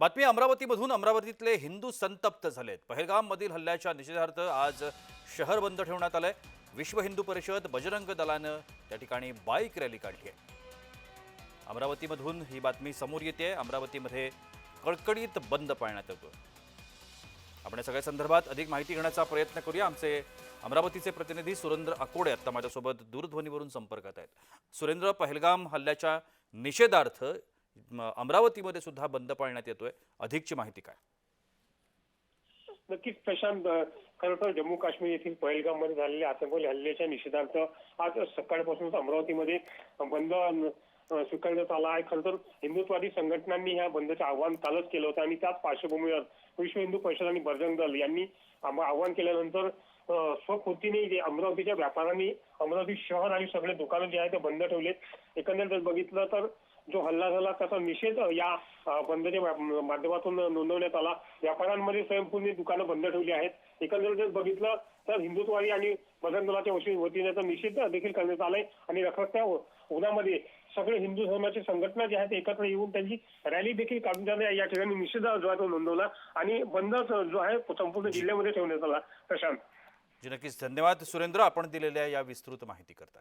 बातमी अमरावतीमधून. अमरावतीतले हिंदू संतप्त झालेत. पहलगाममधील हल्ल्याच्या निषेधार्थ आज शहर बंद ठेवण्यात आलंय. विश्व हिंदू परिषद बजरंग दलानं त्या ठिकाणी बाईक रॅली काढली आहे. अमरावतीमधून ही बातमी समोर येते. अमरावतीमध्ये कडकडीत बंद पाळण्यात येतो आपण या सगळ्या संदर्भात अधिक माहिती घेण्याचा प्रयत्न करूया. आमचे अमरावतीचे प्रतिनिधी सुरेंद्र अकोडे आता माझ्यासोबत दूरध्वनीवरून संपर्कात आहेत. सुरेंद्र पहलगाम हल्ल्याच्या निषेधार्थ अमरावतीमध्ये सुद्धा बंद पाळण्यात येतोय. अधिकची माहिती काय? नक्कीच प्रशांत खरं तर जम्मू काश्मीर येथील पहलगाममध्ये झालेल्या आतंकवादी हल्ल्याच्या निषेधार्थ आज सकाळपासूनच अमरावतीमध्ये बंद स्वीकारण्यात आला आहे. खरं तर हिंदुत्ववादी संघटनांनी ह्या बंदचं आव्हान कालच केलं होतं आणि त्याच पार्श्वभूमीवर विश्व हिंदू परिषद आणि बजरंग दल यांनी आव्हान केल्यानंतर अ, जे अमरावतीच्या व्यापाऱ्यांनी अमरावती शहर आणि सगळे दुकानं जे आहेत ते बंद ठेवलेत. एकंदरीत जर बघितलं तर जो हल्ला झाला त्याचा निषेध या बंदच्या माध्यमातून नोंदवण्यात आला. व्यापाऱ्यांमध्ये स्वयंपूर्ण दुकानं बंद ठेवली आहेत. एकंदरीत जर बघितलं तर हिंदुत्ववादी आणि बजरंग वशी- वतीने निषेध देखील करण्यात आलाय आणि रखरखत्या उन्हामध्ये सगळे हिंदू धर्माची संघटना ज्या आहेत एकत्र येऊन त्यांची रॅली देखील काढून जाणे या ठिकाणी निषेध जो आहे तो नोंदवला आणि बंदच जो आहे संपूर्ण जिल्ह्यामध्ये ठेवण्यात आला. प्रशांत. जी नक्कीच. धन्यवाद सुरेंद्र. आपण दिलेल्या या विस्तृत माहिती करता